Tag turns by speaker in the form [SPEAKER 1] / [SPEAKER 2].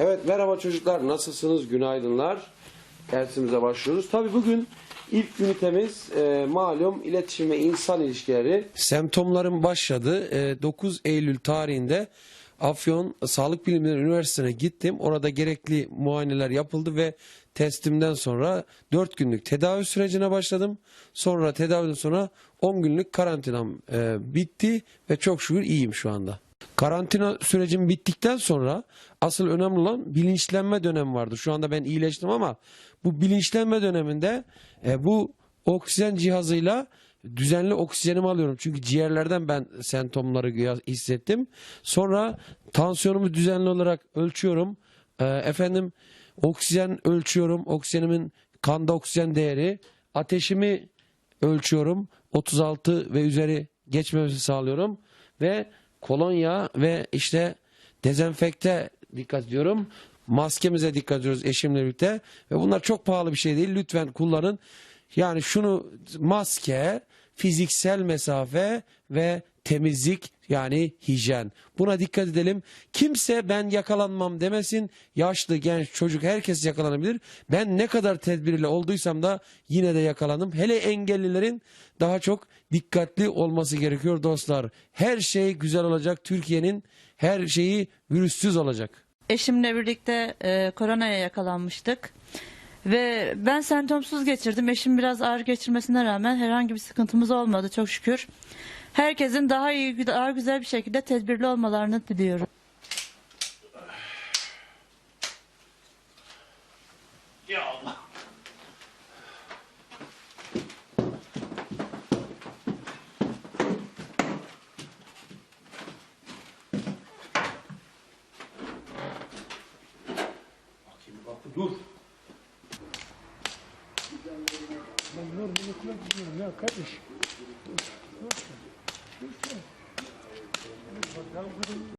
[SPEAKER 1] Evet merhaba çocuklar nasılsınız günaydınlar dersimize başlıyoruz. Tabi bugün ilk ünitemiz e, malum iletişim ve insan ilişkileri. Semptomların başladı E, 9 Eylül tarihinde Afyon Sağlık Bilimleri Üniversitesi'ne gittim. Orada gerekli muayeneler yapıldı ve testimden sonra 4 günlük tedavi sürecine başladım. Sonra tedaviden sonra 10 günlük karantinam e, bitti ve çok şükür iyiyim şu anda. Karantina sürecim bittikten sonra asıl önemli olan bilinçlenme dönemi vardı. Şu anda ben iyileştim ama bu bilinçlenme döneminde e, bu oksijen cihazıyla düzenli oksijenimi alıyorum. Çünkü ciğerlerden ben semptomları hissettim. Sonra tansiyonumu düzenli olarak ölçüyorum. E, efendim oksijen ölçüyorum. Oksijenimin kanda oksijen değeri. Ateşimi ölçüyorum. 36 ve üzeri geçmemesi sağlıyorum. Ve kolonya ve işte dezenfekte dikkat ediyorum. Maskemize dikkat ediyoruz eşimle birlikte. Ve bunlar çok pahalı bir şey değil. Lütfen kullanın. Yani şunu maske, fiziksel mesafe ve temizlik yani hijyen. Buna dikkat edelim. Kimse ben yakalanmam demesin. Yaşlı, genç, çocuk herkes yakalanabilir. Ben ne kadar tedbirli olduysam da yine de yakalandım. Hele engellilerin daha çok dikkatli olması gerekiyor dostlar. Her şey güzel olacak. Türkiye'nin her şeyi virüssüz olacak.
[SPEAKER 2] Eşimle birlikte e, koronaya yakalanmıştık. Ve ben semptomsuz geçirdim. Eşim biraz ağır geçirmesine rağmen herhangi bir sıkıntımız olmadı çok şükür. Herkesin daha iyi, daha güzel bir şekilde tedbirli olmalarını diliyorum.
[SPEAKER 3] Ya Allah. Dur.
[SPEAKER 4] Ben nur bunu kullanmıyorum ya kardeş.